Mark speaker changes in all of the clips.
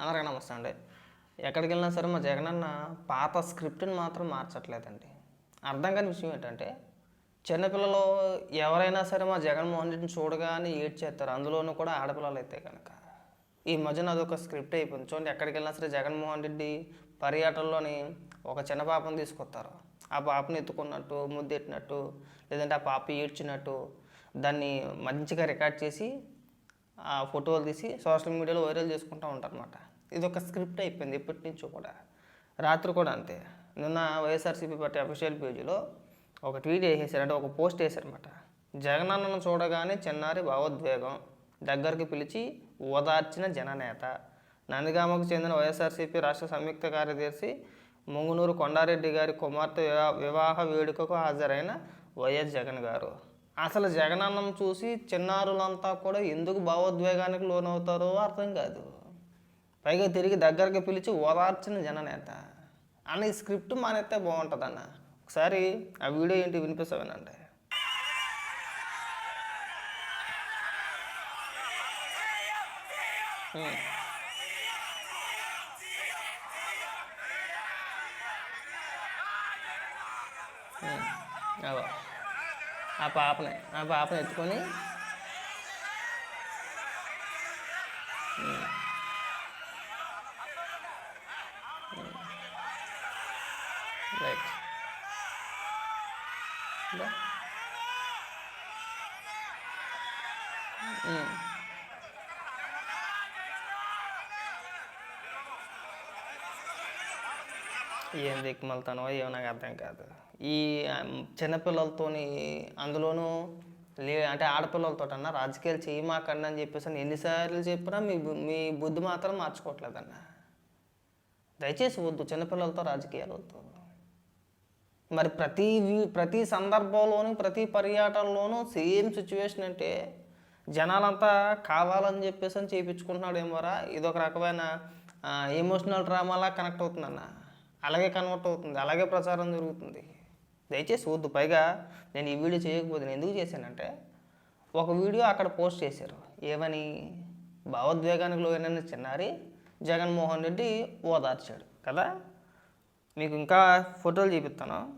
Speaker 1: అందరికీ నమస్తే అండి. ఎక్కడికి వెళ్ళినా సరే మా జగనన్న పాత స్క్రిప్ట్ని మాత్రం మార్చట్లేదండి. అర్థం కాని విషయం ఏంటంటే చిన్నపిల్లలు ఎవరైనా సరే మా జగన్మోహన్ రెడ్డిని చూడగానే ఏడ్చేస్తారు అందులోనూ కూడా ఆడపిల్లలు అయితే కనుక ఈ మధ్యన అదొక స్క్రిప్ట్ అయిపోయింది. చూడండి ఎక్కడికి వెళ్ళినా సరే జగన్మోహన్ రెడ్డి పర్యటనలోని ఒక చిన్న పాపను తీసుకొస్తారు. ఆ పాపని ఎత్తుకున్నట్టు ముద్దెట్టినట్టు లేదంటే ఆ పాప ఏడ్చినట్టు దాన్ని మంచిగా రికార్డ్ చేసి ఆ ఫోటోలు తీసి సోషల్ మీడియాలో వైరల్ చేసుకుంటూ ఉంటారనమాట ఇది ఒక స్క్రిప్ట్ అయిపోయింది ఇప్పటి నుంచో కూడా. రాత్రి కూడా అంతే. నిన్న వైఎస్ఆర్సీపీ పార్టీ అఫీషియల్ పేజీలో ఒక ట్వీట్ వేసేసారు అంటే ఒక పోస్ట్ వేసారనమాట జగనన్నను చూడగానే చిన్నారి భావోద్వేగం దగ్గరికి పిలిచి ఓదార్చిన జననేత. నందిగామకు చెందిన వైఎస్ఆర్సీపీ రాష్ట్ర సంయుక్త కార్యదర్శి ముంగునూరు కొండారెడ్డి గారి కుమార్తె వివాహ వేడుకకు హాజరైన వైఎస్ జగన్ గారు. అసలు జగనన్నం చూసి చిన్నారులంతా కూడా ఎందుకు భావోద్వేగానికి లోనవుతారో అర్థం కాదు. పైగా తిరిగి దగ్గరికి పిలిచి ఓదార్చిన జననేత. అన్న ఈ స్క్రిప్ట్ మానేస్తే బాగుంటుందన్న. ఒకసారి ఆ వీడియో ఏంటి వినిపిస్తావేనండి ఉమ్. ఉమ్. అగో. ఆ పాపని ఆ పాపని ఎత్తుకొని రైట్ ఇంకా? ఉమ్. ఏం దిక్కుమలుతానో ఏమో నాకు అర్థం కాదు ఈ చిన్నపిల్లలతోని అందులోనూ లే అంటే ఆడపిల్లలతో అన్న రాజకీయాలు చేయమాకండి అని చెప్పేసి అని ఎన్నిసార్లు చెప్పినా మీ బు- మీ బుద్ధి మాత్రం మార్చుకోవట్లేదన్న. దయచేసి వద్దు చిన్నపిల్లలతో రాజకీయాలు వద్దు మరి ప్రతి ప్రతి సందర్భంలోనూ ప్రతి పర్యటనలోనూ సేమ్ సిచ్యువేషన్ అంటే జనాలంతా కావాలని చెప్పేసి అని చేయించుకుంటున్నాడు ఏమోరా ఇదొక రకమైన ఎమోషనల్ డ్రామాలా కనెక్ట్ అవుతుందన్న. అలాగే కన్వర్ట్ అవుతుంది అలాగే ప్రచారం జరుగుతుంది. దయచేసి వద్దు. పైగా నేను ఈ వీడియో చేయకపోతే నేను ఎందుకు చేశానంటే ఒక వీడియో అక్కడ పోస్ట్ చేశారు. ఏమని? భావోద్వేగానికి లోనైన చిన్నారి జగన్మోహన్ రెడ్డి ఓదార్చాడు కదా? మీకు ఇంకా ఫోటోలు చూపిస్తాను.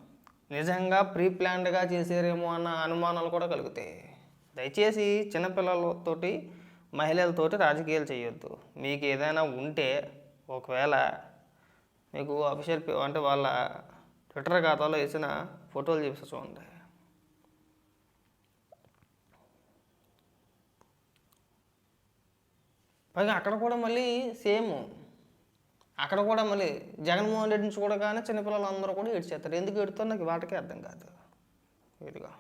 Speaker 1: నిజంగా ప్రీ ప్లాన్డ్గా చేసారేమో అన్న అనుమానాలు కూడా కలుగుతాయి. దయచేసి చిన్నపిల్లలతోటి మహిళలతోటి రాజకీయాలు చేయొద్దు. మీకు ఏదైనా ఉంటే ఒకవేళ మీకు అఫీషియల్ అంటే వాళ్ళ ట్విట్టర్ ఖాతాలో వేసిన ఫోటోలు చూపిస్తా చూడండి. పైగా అక్కడ కూడా మళ్ళీ సేమ్. అక్కడ కూడా మళ్ళీ జగన్మోహన్ రెడ్డిని చూడగానే చిన్నపిల్లలు అందరూ కూడా ఏడ్చేస్తారు. ఎందుకు ఏడుతారో నాకు వాటికే అర్థం కాదు. ఇదిగా.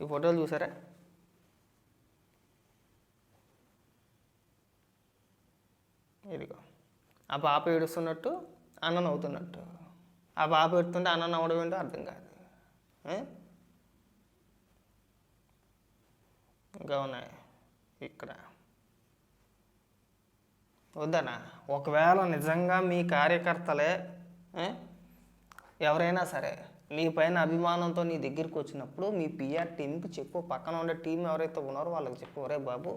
Speaker 1: ఈ ఫోటోలు చూసారా? ఇదిగో. ఆ పాప ఏడుస్తున్నట్టు అన్న నవ్వుతున్నట్టు ఆ పాప ఏడుతుంటే అన్న నవ్వడం ఏంటో అర్థం కాదు. ఇంకా ఉన్నాయి. ఇక్కడ. వద్దనా ఒకవేళ నిజంగా మీ కార్యకర్తలే ఎవరైనా సరే నీ పైన అభిమానంతో నీ దగ్గరికి వచ్చినప్పుడు మీ పిఆర్ టీంకి చెప్పు. పక్కన ఉండే టీం ఎవరైతే ఉన్నారో వాళ్ళకి చెప్పు. ఒరే బాబు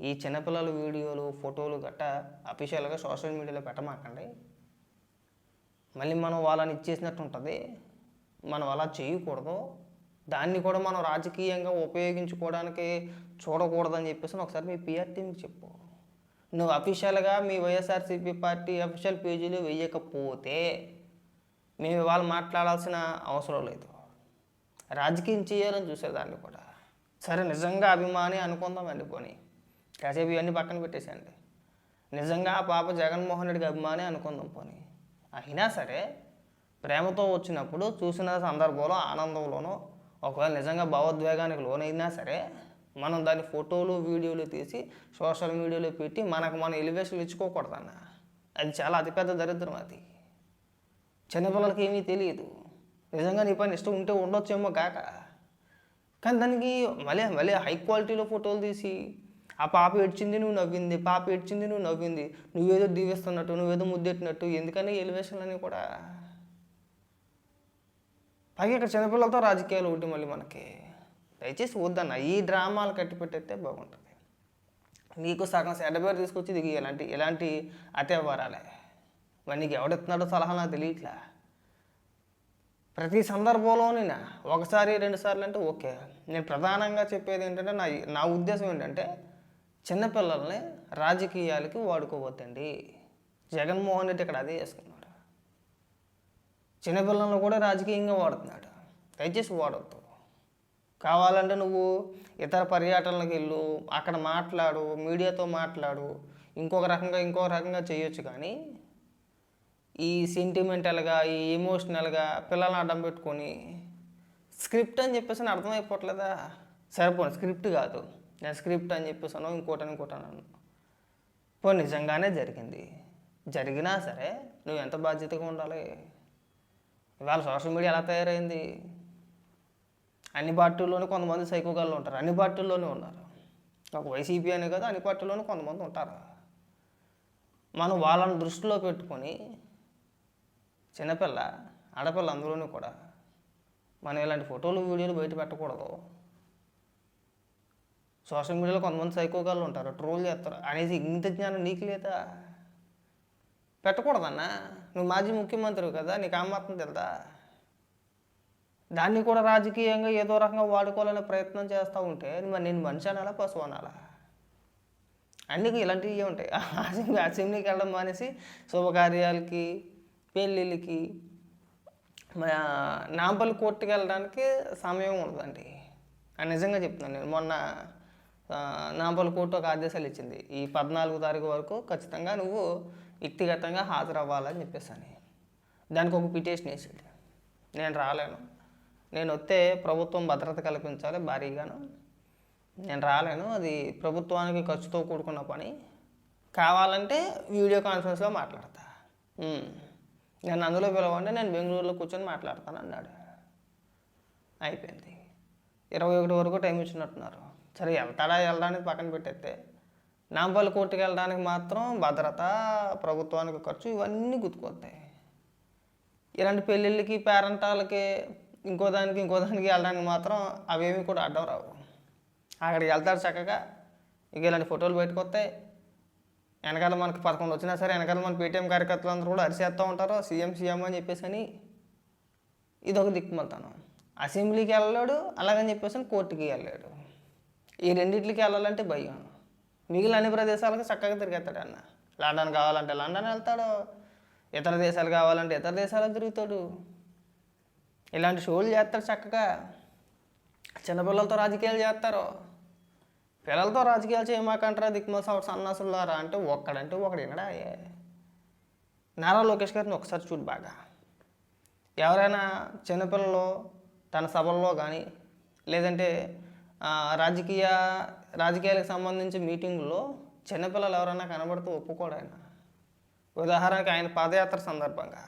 Speaker 1: ఈ చిన్నపిల్లల వీడియోలు ఫోటోలు గట్ట అఫీషియల్గా సోషల్ మీడియాలో పెట్టమాకండి. మళ్ళీ మనం వాళ్ళని ఇచ్చేసినట్టు ఉంటుంది మనం అలా చేయకూడదు. దాన్ని కూడా మనం రాజకీయంగా ఉపయోగించుకోవడానికి చూడకూడదని చెప్పేసి ఒకసారి మీ పిఆర్ టీంకి చెప్పు. నువ్వు అఫీషియల్గా మీ వైఎస్ఆర్సీపీ పార్టీ అఫీషియల్ పేజీలు వేయకపోతే మేము వాళ్ళు మాట్లాడాల్సిన అవసరం లేదు. రాజకీయం చేయాలని చూసేదాన్ని కూడా. సరే నిజంగా అభిమాని అనుకుందాం పోనీ. కాసేపు ఇవన్నీ పక్కన పెట్టేసండి నిజంగా ఆ పాప జగన్మోహన్ రెడ్డికి అభిమాని అనుకుందాం పోనీ. అయినా సరే ప్రేమతో వచ్చినప్పుడు చూసిన సందర్భంలో ఆనందంలోనో ఒకవేళ నిజంగా భావోద్వేగానికి లోనైనా సరే మనం దాని ఫోటోలు వీడియోలు తీసి సోషల్ మీడియాలో పెట్టి మనకు మన ఎలివేషన్లు ఇచ్చుకోకూడదన్న. అది చాలా అతిపెద్ద దరిద్రం అది. చిన్నపిల్లలకి ఏమీ తెలియదు. నిజంగా నీ పైన ఇష్టం ఉంటే ఉండొచ్చేమో కాక. కానీ దానికి మళ్ళీ మళ్ళీ హై క్వాలిటీలో ఫోటోలు తీసి ఆ పాప ఏడ్చింది నువ్వు నవ్వింది పాప ఏడ్చింది నువ్వు నవ్వింది. నువ్వేదో దీవిస్తున్నట్టు నువ్వేదో ముద్దెట్టినట్టు ఎందుకని ఎలివేషన్లని కూడా పైగా ఇక్కడ చిన్నపిల్లలతో రాజకీయాలు ఒకటి మళ్ళీ మనకి. దయచేసి వద్దన్న ఈ డ్రామాలు కట్టి పెట్టేస్తే బాగుంటుంది. నీకు సగం సెడబేర్ తీసుకొచ్చి దిగి ఇలాంటి ఇలాంటి అత్యవహారాలే. మరి నీకు ఎవడెత్తున్నాడో సలహా నాకు తెలియట్లే. ప్రతి సందర్భంలోనే ఒకసారి రెండు సార్లు అంటే ఓకే. నేను ప్రధానంగా చెప్పేది ఏంటంటే నా నా ఉద్దేశం ఏంటంటే చిన్నపిల్లల్ని రాజకీయాలకి వాడుకోవద్దండి. జగన్మోహన్ రెడ్డి ఇక్కడ అదే చేసుకున్నాడు చిన్నపిల్లలను కూడా రాజకీయంగా వాడుతున్నాడు. దయచేసి వాడవద్దు కావాలంటే నువ్వు ఇతర పర్యటనలకు వెళ్ళు అక్కడ మాట్లాడు మీడియాతో మాట్లాడు ఇంకొక రకంగా ఇంకొక రకంగా చేయొచ్చు కానీ ఈ సెంటిమెంటల్గా ఈ ఎమోషనల్గా పిల్లల్ని అడ్డం పెట్టుకొని స్క్రిప్ట్ అని చెప్పేసి అర్థమైపోవట్లేదా? సరిపోను స్క్రిప్ట్ కాదు. నేను స్క్రిప్ట్ అని చెప్పేసాను ఇంకోటి ఇంకోటి అన్నాను పో నిజంగానే జరిగింది. జరిగినా సరే నువ్వు ఎంత బాధ్యతగా ఉండాలి? ఇవాళ సోషల్ మీడియా ఎలా తయారైంది? అన్ని పార్టీల్లోనూ కొంతమంది సైకోగాళ్ళు ఉంటారు అన్ని పార్టీల్లోనూ ఉన్నారు. ఒక వైసీపీ అనే కదా అన్ని పార్టీల్లోనూ కొంతమంది ఉంటారు. మనం వాళ్ళని దృష్టిలో పెట్టుకొని చిన్నపిల్ల ఆడపిల్ల అందులోనూ కూడా మనం ఇలాంటి ఫోటోలు వీడియోలు బయట పెట్టకూడదు. సోషల్ మీడియాలో కొంతమంది సైకోగాళ్ళు ఉంటారు ట్రోల్ చేస్తారు. అనేసి ఇంత జ్ఞానం నీకు లేదా? పెట్టకూడదన్నా? నువ్వు మాజీ ముఖ్యమంత్రి కదా నీకు ఆ మాత్రం తెలుదా? దాన్ని కూడా రాజకీయంగా ఏదో రకంగా వాడుకోవాలనే ప్రయత్నం చేస్తూ ఉంటే మరి నేను మనిషి అనాలా పశువు అనాలా? అన్నీ ఇలాంటివి ఉంటాయి. అసెంబ్లీ అసెంబ్లీకి వెళ్ళడం మానేసి శుభకార్యాలకి పెళ్ళిళ్ళకి నాంపల్లి కోర్టుకి వెళ్ళడానికి సమయం ఉండదండి. నిజంగా చెప్తున్నాను నేను. మొన్న నాబల్ కోర్టు ఒక ఆదేశాలు ఇచ్చింది. ఈ పద్నాలుగు తారీఖు వరకు ఖచ్చితంగా నువ్వు వ్యక్తిగతంగా హాజరవ్వాలని చెప్పేసాను దానికి ఒక పిటిషన్ వేసాడు నేను రాలేను. నేను వస్తే ప్రభుత్వం భద్రత కల్పించాలి భారీగాను. నేను రాలేను. అది ప్రభుత్వానికి ఖర్చుతో కూడుకున్న పని. కావాలంటే వీడియో కాన్ఫరెన్స్లో మాట్లాడతా. నేను అందులో పిలవండి నేను బెంగళూరులో కూర్చొని మాట్లాడతాను అన్నాడు అయిపోయింది. ఇరవై ఒకటి వరకు టైం ఇచ్చినట్టున్నారు. సరే వెళ్తాడా వెళ్ళడానికి పక్కన పెట్టేస్తే నాంపల్లి కోర్టుకి వెళ్ళడానికి మాత్రం భద్రత ప్రభుత్వానికి ఖర్చు ఇవన్నీ గుర్తుకొస్తాయి. ఇలాంటి పెళ్ళిళ్ళకి పేరెంటాలకి ఇంకో దానికి ఇంకో దానికి వెళ్ళడానికి మాత్రం అవేమి కూడా అడ్డం రావు. అక్కడికి వెళ్తారు చక్కగా ఇక ఇలాంటి ఫోటోలు బయటకు వస్తాయి. వెనకాల మనకి పదకొండు వచ్చినా సరే వెనకాల మన పేటీఎం కార్యకర్తలు అందరూ కూడా అరిసేస్తూ ఉంటారు. సీఎం సీఎం అని చెప్పేసి అని ఇది ఒక దిక్కుమతాను అసెంబ్లీకి వెళ్ళలేడు అలాగని చెప్పేసి అని కోర్టుకి వెళ్ళాడు ఈ రెండింటికి వెళ్ళాలంటే భయం. మిగిలిన అన్ని ప్రదేశాలకు చక్కగా తిరిగేస్తాడు అన్న. లండన్ కావాలంటే లండన్ వెళ్తాడు. ఇతర దేశాలు కావాలంటే ఇతర దేశాలకు తిరుగుతాడు. ఇలాంటి షోలు చేస్తాడు చక్కగా. చిన్నపిల్లలతో రాజకీయాలు చేస్తారు. పిల్లలతో రాజకీయాలు చేయమాకంటారా దిక్మ సన్నాసులారా? అంటే ఒక్కడంటే ఒకడు వినడా? నారా లోకేష్ గారిని ఒకసారి చూడు బాగా. ఎవరైనా చిన్నపిల్లలు తన సభల్లో కానీ లేదంటే రాజకీయ రాజకీయాలకు సంబంధించి మీటింగ్లో చిన్నపిల్లలు ఎవరైనా కనబడితే ఒప్పుకోడు ఆయన. ఉదాహరణకి ఆయన పాదయాత్ర సందర్భంగా.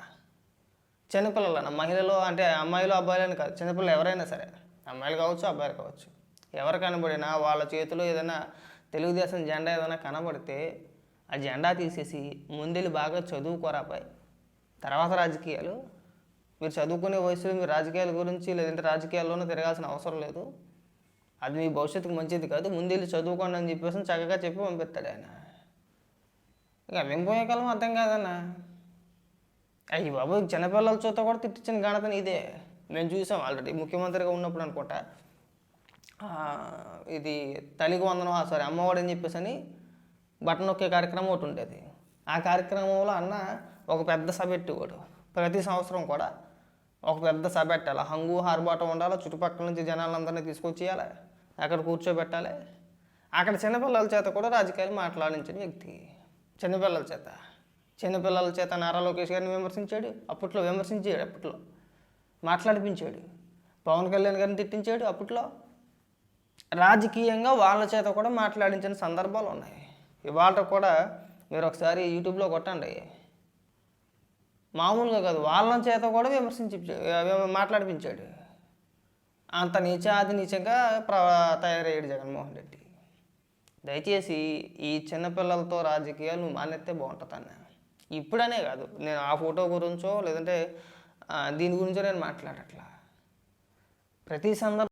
Speaker 1: చిన్నపిల్లలన్న మహిళలు అంటే అమ్మాయిలు అబ్బాయిలని కాదు చిన్నపిల్లలు ఎవరైనా సరే అమ్మాయిలు కావచ్చు అబ్బాయిలు కావచ్చు ఎవరు కనబడినా వాళ్ళ చేతిలో ఏదైనా తెలుగుదేశం జెండా ఏదైనా కనబడితే ఆ జెండా తీసేసి ముందెళ్ళి బాగా చదువుకోరాపాయి తర్వాత రాజకీయాలు మీరు చదువుకునే వయసులో మీరు రాజకీయాల గురించి లేదంటే రాజకీయాల్లోనూ తిరగాల్సిన అవసరం లేదు. అది మీ భవిష్యత్తుకు మంచిది కాదు ముందెళ్ళి చదువుకోండి అని చెప్పేసి చక్కగా చెప్పి పంపిస్తాడు ఆయన. ఇక అవేం పోయే కాలం అర్థం కాదన్నా. అయ్యి బాబు చిన్నపిల్లల చూత కూడా తిట్టించిన ఘనత ఇదే మేము చూసాం ఆల్రెడీ ముఖ్యమంత్రిగా ఉన్నప్పుడు అనుకుంటా. ఇది తల్లికి వందనం సారీ అమ్మఒడి అని చెప్పేసి అని బటన్ నొక్కే కార్యక్రమం ఒకటి ఉండేది. ఆ కార్యక్రమంలో అన్న ఒక పెద్ద సభ పెట్టేవాడు. ప్రతి సంవత్సరం కూడా ఒక పెద్ద సభ పెట్టాలి. హంగు హార్బాటం ఉండాలి చుట్టుపక్కల నుంచి జనాలందరినీ తీసుకొచ్చేయాలి. అక్కడ కూర్చోబెట్టాలి. అక్కడ చిన్నపిల్లల చేత కూడా రాజకీయాలు మాట్లాడించిన వ్యక్తి. చిన్నపిల్లల చేత. చిన్నపిల్లల చేత నారా లోకేష్ గారిని విమర్శించాడు. అప్పట్లో విమర్శించాడు అప్పట్లో. మాట్లాడిపించాడు. పవన్ కళ్యాణ్ గారిని తిట్టించాడు అప్పట్లో. రాజకీయంగా వాళ్ళ చేత కూడా మాట్లాడించిన సందర్భాలు ఉన్నాయి. ఇవాళ కూడా మీరు ఒకసారి యూట్యూబ్లో కొట్టండి. మామూలుగా కాదు. వాళ్ళ చేత కూడా విమర్శించి మాట్లాడిపించాడు. అంత నీచాది నీచంగా ప్ర తయారయ్యాడు జగన్మోహన్ రెడ్డి. దయచేసి ఈ చిన్నపిల్లలతో రాజకీయాలు నువ్వు మానేస్తే బాగుంటుంది అన్న. ఇప్పుడనే కాదు నేను ఆ ఫోటో గురించో లేదంటే దీని గురించో నేను మాట్లాడట్లా. ప్రతి సందర్భం